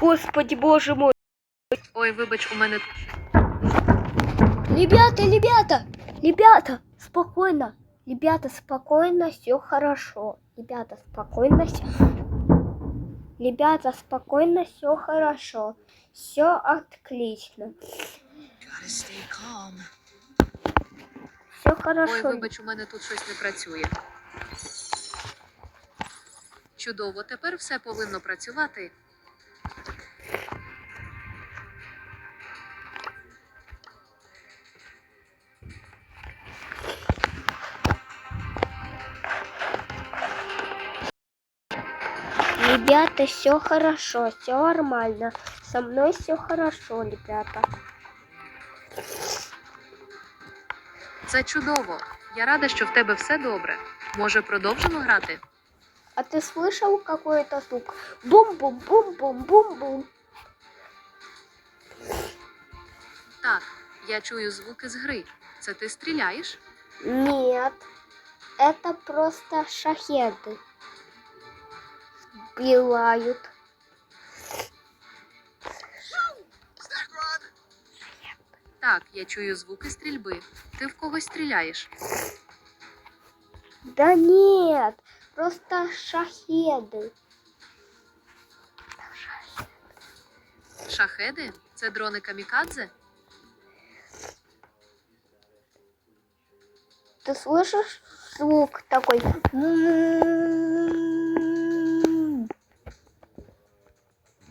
Господи, боже мой. Ой, вибач, у мене Ребята, ребята, ребята, спокойно. Ребята, спокойно, все хорошо. Ребята, спокойно, все... Ребята, спокойно, все хорошо. Все отлично. Все Ой, хорошо. вибач, у мене тут щось не працює. Чудово, тепер все повинно працювати. Ребята, все хорошо, все нормально. Со мной все хорошо, ребята. Це чудово. Я рада, що в тебе все добре. Може, продовжимо грати? А ты слышал какой-то звук? Бум-бум-бум-бум-бум-бум. Так, я чую звуки з гри. Це ти стріляєш? Нет, это просто шахеды. Сбивают. Так, я чую звуки стрільби. Ти в когось стріляєш. Да нет, просто шахеды. Шахеди? Це дрони камікадзе? Ты слышишь звук такой? М-м-м.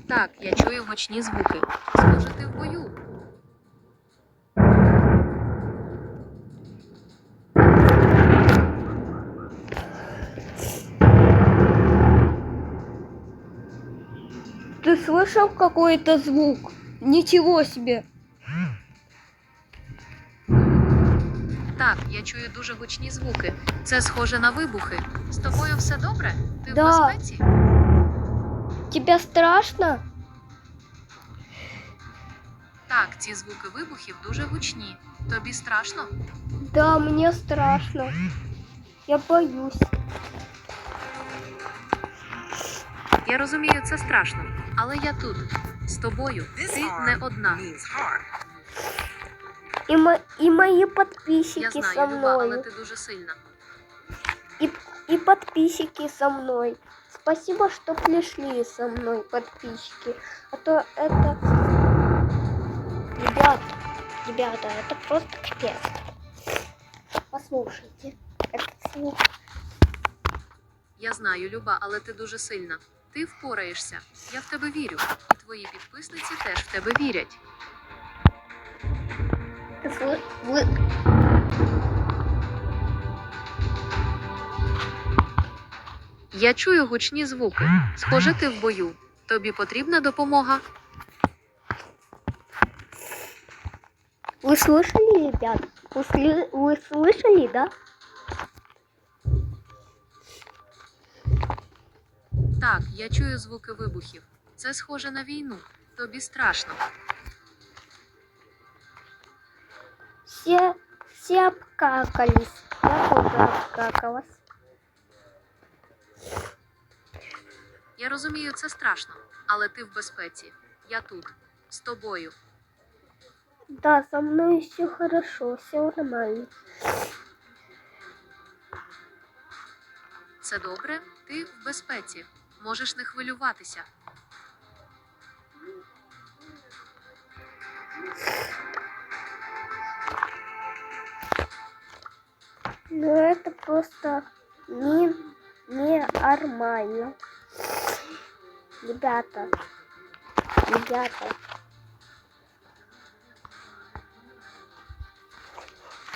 Так, я чую гучні звуки. Схоже, ти в бою. Ты слышал какой-то звук? Ничего себе. Так, я чую дуже гучні звуки. Це схоже на вибухи. З тобою все добре? Ти Да. в безпеці? Тебе страшно? Так, ці звуки вибухів дуже гучні. Тобі страшно? Да, мне страшно. Я боюсь. Я розумію, це страшно, але я тут з тобою. Ти не одна. И, мо- и мои Я подписчики со знаю, Люба, але ти дуже сильна. И, и подписчики со мной. Спасибо, что пришли со мной, подписчики. А то это... Ребята, ребята, это просто капец. Послушайте, этот звук. Я знаю, Люба, але ти дуже сильна. Ти впораєшся. Я в тебе вірю. І твої підписниці теж в тебе вірять. Вы, Я чую гучні звуки. Схоже, ти в бою. Тобі потрібна допомога. Вы слышали, ребят? Вы, сли- вы слышали, да? Так, я чую звуки вибухів. Це схоже на війну. Тобі страшно. Все, все обкакались. Я тоже обкакалась. Я розумію, це страшно, але ти в безпеці. Я тут, з тобою. Да, со мной все хорошо, все нормально. Це добре? Ти в безпеці. Можеш не хвилюватися. Но это просто не, не нормально. Ребята, ребята,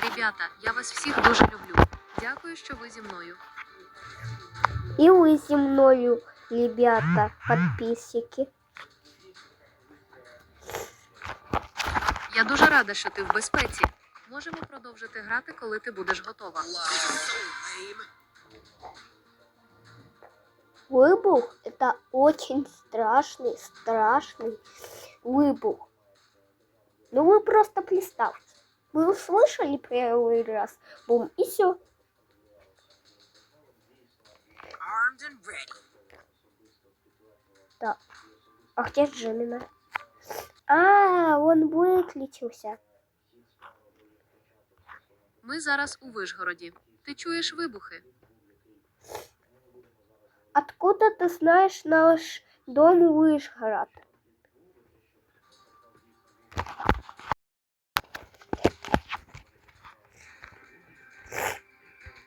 Ребята, я вас всіх дуже люблю. Дякую, що ви зі мною. и вы со мною, ребята, подписчики. Я дуже рада, що ти в безпеці. Можемо продовжити грати, коли ти будеш готова. Выбух – это очень страшный, страшный выбух. Ну вы просто представьте. Вы услышали первый раз, бум, и все. Да. А где Джимина? А, он выключился. Ми зараз у Вишгороді. Ти чуєш вибухи? Откуда ты знаешь наш дом Вышгород?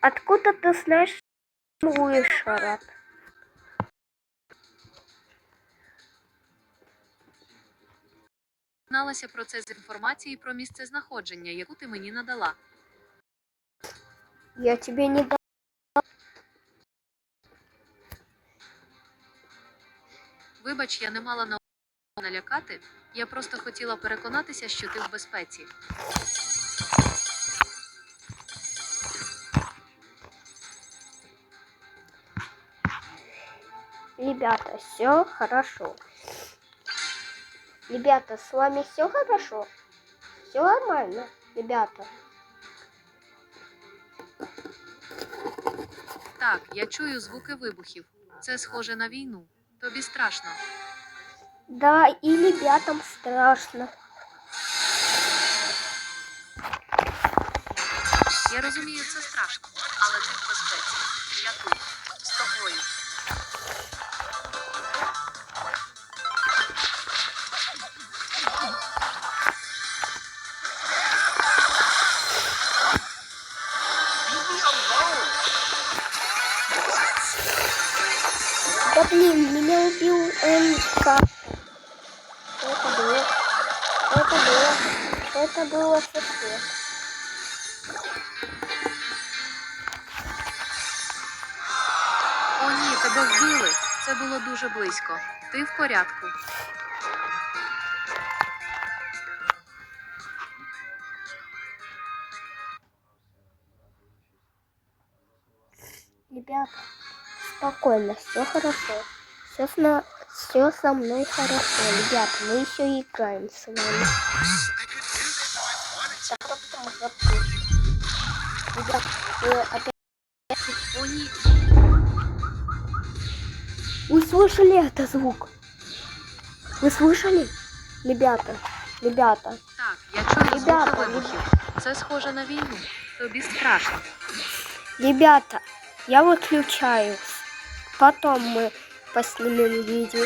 Откуда ты знаешь Вышгород? Дізналася про це з інформації про місце знаходження, яку ти мені надала. Я тебе не Вибач, я не мала на налякати. Я просто хотіла переконатися, що ти в безпеці. Ребята, все хорошо. Ребята, с вами все хорошо? Все нормально, ребята. Так, я чую звуки вибухів. Це схоже на війну. Тобі страшно. Да, и ребятам страшно. Я розумію, це страшно, але ти в безпеці. Я тут Да блин, меня убил МК. Что это было? Что это было? Что это было совсем? О, ні, тебе вбили. Це було дуже близько. Ти в порядку. Ребята, спокойно, все хорошо. Все, сна... все со мной хорошо. Ребята, мы еще играем с вами. Так, кто там запустил? Ребята, вы опять... О, ні. Вы слышали это звук? Вы слышали? Ребята, ребята. Так, я чую звуки Ребята, вибухів. Це схоже на війну. Тобі страшно. Ребята, я выключаюсь. Потом мы поснимем видео.